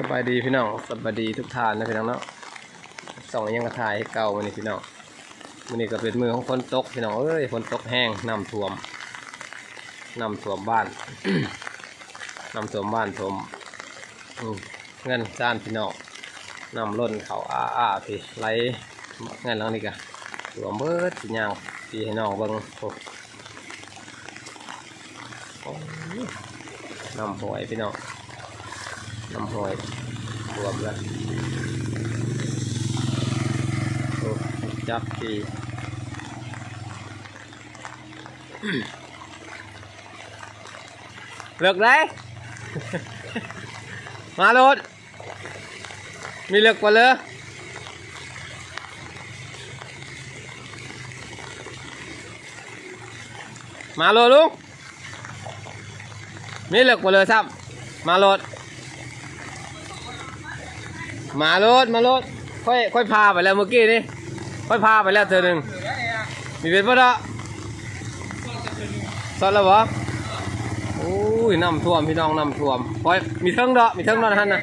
สบายดีพี่น้องสบายดีทุกท่านนะพี่น้องเนาะส่องยังกระทายให้เก่าวันนี้พี่น้องวันนี้ก็เป็นมือของฝนตกพี่น้องเอ้ยฝนตกแห้งน้ำท่วมน้ำท่วมบ้านน้ำท่วมบ้านท่วมเงินจานพี่น้องน้ำล้นเขาอ้าอ้าพี่ไหลเงินหลังนี้กะท่วมเบิดพี่ยางพี่ให้น้องเบิ่งโอ้ยน้ำหวยพี่น้อง น้ำหอยรวมแล้วโอ้จับทีเลือกได้ มาโลดมีเลือกกว่าเลยมาโลดลุงมีเลือกกว่าเลยซ้ำมาโลด มารถมารถค่อยค่อยพาไปแล้วเมื่อกี้นี่ค่อยพาไปแล้วเธอหนึ่งมีเป็นปะเนาะสอดแล้ววะโอ้ยน้ำท่วมพี่น้องน้ำท่วมค่อยมีเทิงเดาะมีเทิงเดาะท่านนะ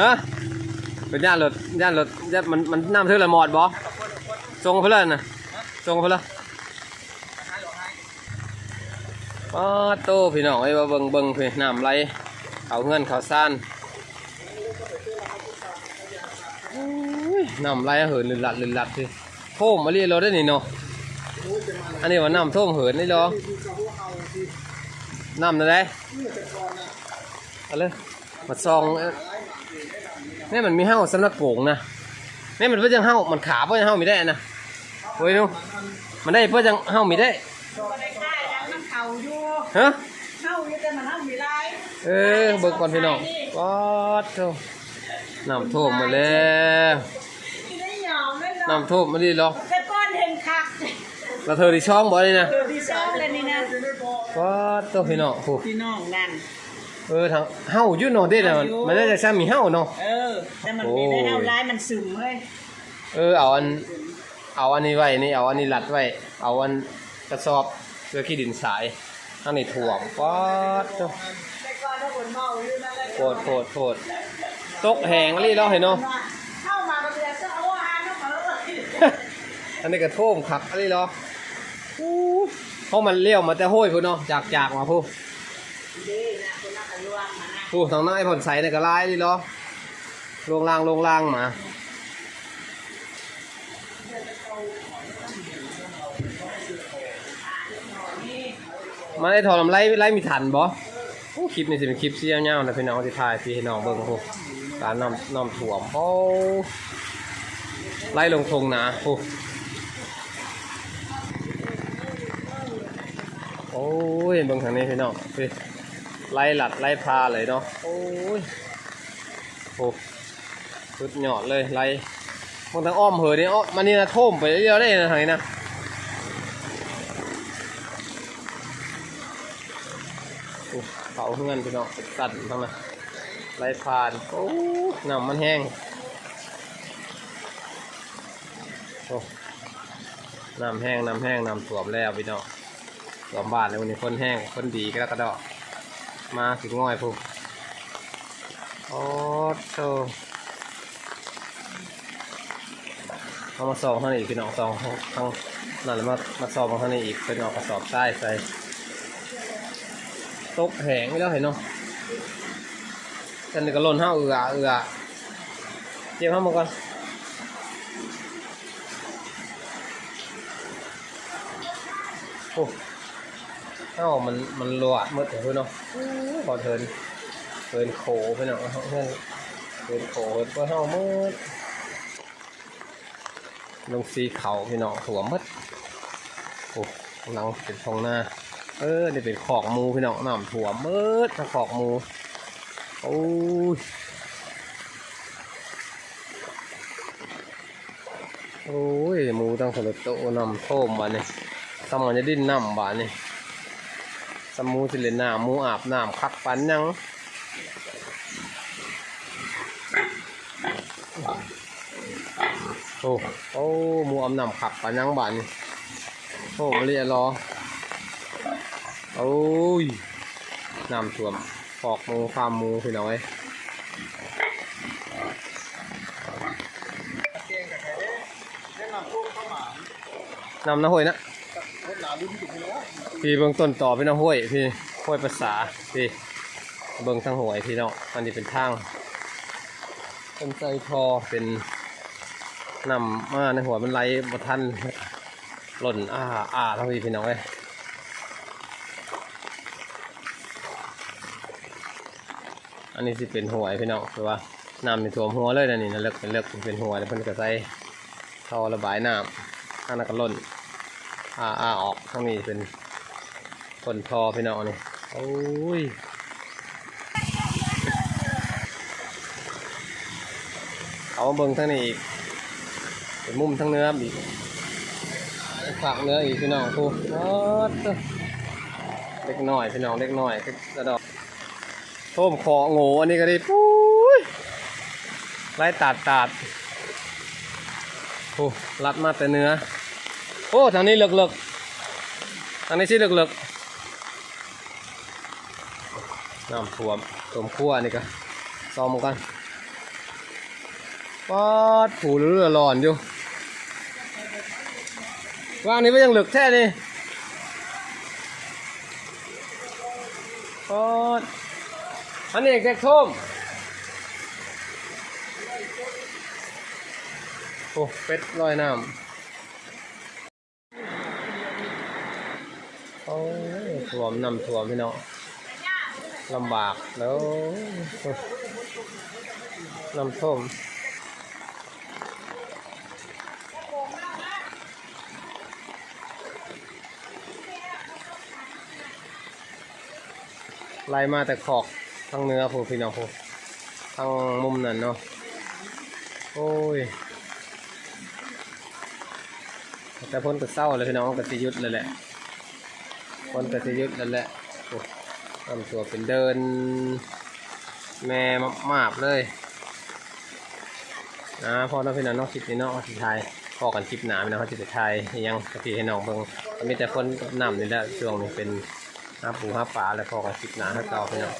ฮะเป็นย่านรถย่านรถย่านมันมันน้ำเทิงละหมอดบ่ทรงเพื่อนนะทรงเพื่อนป้าโตพี่น้องไอ้ยว่เบิ่งเบิ่งพี่น้ำไหลเขาเงื่อนเขาซ่าน น้ำไหลเหินลืนหลัดลืนหลัดสิโท่มมาเรียเราได้นี่เนาะอันนี้ว่าน้ำท่วมเหินนี่เหรอน้ำนั่นไงเอาเลยมาซองเอ้ยนี่มันมีเห่าสำนักโป่งนะนี่มันเพื่อจังเห่ามันขาเพื่อจังเห่ามีได้นะเฮ้ยนูมันได้เพื่อจังเห่ามีได้บ่ได้ค่ายยังมันเข่าอยู่ฮะเข้าอยู่แต่มันเฮามีหลายเออเบิกก่อนพี่น้องป๊อดโธ่น้ำท่วมหมาแล้ว ที่ได้ยอมเลย น้ำท่วมมาดิเหรอแต่ก้อนเห็นคักแล้วเธอที่ช่องบ่นี่นะเออที่ซ่องเลยนี่นะป๊อดโธ่พี่น้องโอ้พี่น้องนั่นเออทางเฮาอยู่เนาะเด้น่ะมันมันได้แต่ซ้ำมีเฮาเนาะเออแต่มันมีได้เฮาหลายมันซึมเฮ้ยเออเอาอันเอาอันนี้ไว้นี่เอาอันนี้รัดไว้เอาอันกระสอบเพื่อขี้ดินสายอันนี้ถ่วงป๊อดโธ่แต่ก้อนถ้าคนเมาอยู่นั่นเลยโคตรโคตรโคตรตกแหงลี่เราเห็นเนาะ เข้ามาก็เดือดจะเอาอาหารมาเออ อันนี้กระโท่มคักอะไรเหรออู้เพราะมันเลี้ยวมาแต่ห้วยพุ่นเนาะจากจากมาพูดีนะคนนักลวงมานะพูทางหน้าไอ้ผลใสเนี่ยก็ลายลี่เหรอลงล่างลงล่างมามาได้ถอดลำไล่ไล่มีทันบ่โอ้คลิปนี่สิเป็นคลิปเสี้ยวเงานะพี่น้องที่ถ่ายพี่ให้น้องเบิ่งโอ้การน้ำน้ำถ่วมโอ้ไล่ลงทงนะโอ้ อ้ยเบิ่งทางนี้พี่น้องพี่ไล่หลัดไล่พาเลยเนาะโอ้ยโอ้สุดยอดเลยไล่มองทางอ้อมเหอนี่อ้อมันนี่นะท่มไปเรื่อยๆได้นะทางนี้นะโอ้เขาเงินพี่น้องตัดทั้งนั้นไรพานโอ้น้ำมันแห้งโอ้น้ำแห้งน้ำแห้งน้ำท่วมแล้วพี่น้อง ท่วมบ้านเลยวันนี้คนแห้งคนดีก็แล้วก็ดอกมาถึงง่อยพูโอ้โตเอามาซองท่างนี้อีกพี่น้องซองทางนั่นแล้วมามาซองทางนี้อีกเป็นออกกระสอบใต้ใส่ตกแหงไม่แล้วเห็นเนาะกันนี่ก็หล่นห้าเอือเอือเจ็บห้ามาก่อนโอ้ อ้ามันมันรัวมืดเถอะเพื่อนเนาะพอเทินเทินโขไปเนาะเพื่อนเทินโขเทินก็เท่ามืดลงสีเขาพี่น้องหัวมืดโอ้กำลังเป็นทองหน้า เออนี่เป็นขอกมูพี่น้องน้ำถั่วมืดทั้งขอกมูโอ้ยโอ้ยมูตั้งสลดโตน้ำโท่มบานนี่สมันจะดิ้นน้ำบานนี่ มูสิเลนน้ำมูอาบน้ำคักปันยังโอ้โอ้มูอาบน้ำคักปันยังบานโอ้เรียรอโอ้ยน้ำสวมปอกมูฟามมูพี่น้อยน้ำนะหอยนะ พี่เบื้องต้นต่อพี่น้องห้วยพี่ห้วยภาษาพี่เบื้องทางห้วยพี่น้องอันนี้เป็นทางเป็นใจทอเป็นนำมาในหัวมันไหลบทันหล่นอ่าอ่าทั้งพี่พี่น้องเลยอันนี้สิเป็นหัวพี่น้องคือว่าน้ำเป็นท่วหัวเลยนะนี่นะเลิกเป็นเลิกเป็นหัวแล้วเพิ่นก็ใส่ท่อระบายน้ำข้างนั้นก็หล่น อ่าอ่าออกข้างนี้เป็นคนทอพี่น้องนี่โอ้ยเอาเบิ่งทั้งนี้อีกเป็นมุมทั้งเนื้ออีกฝักเนื้ออีกพี่น้องกูเล็กน้อยพี่น้องเล็กน้อยกระดอกโทมคอโง่อันนี้ก็ได้ปุ้ยไล่ตัดตัดโอ้รัดมาแต่เนื้อ โอ้ทางนี้เลึกๆทางนี้สิเลึกๆน้ำท่วมท่วมขั้วนี่ก็ซ้อมกันปอดผูเรือร้อนอยู่ว่างนี้ไม่ยังเหลึกแท้นี่ปอดอันนี้แกกท่มโอ้เป็ดลอยน้ำ โอ้ย ท่วมน้ำท่วมพี่น้องลำบากแล้วน้ำท่วมไล่มาแต่ขอกทางเนื้อพูพี่น้องพูทางมุมนั่นเนาะโอ้ยแต่พ้นก็เศร้าเลยพี่น้องก็สิยุดเลยแหละ คนกสิยุดนั่นแหละโอ้ทำตัวเป็นเดิน แม่มาบเลยนะพ่อน้องพี่น้องน้องคลิปนี้เนาะที่ไทยพ่อกันคลิปหนาพี่น้องเขาจะไปไทยยังกะทิให้น้องเบิ่งมีแต่คนนำนี่แหละช่วงนี้เป็นหาปูหาป่าแล้วพอกันคลิปหนาให้เก่าพี่น้อง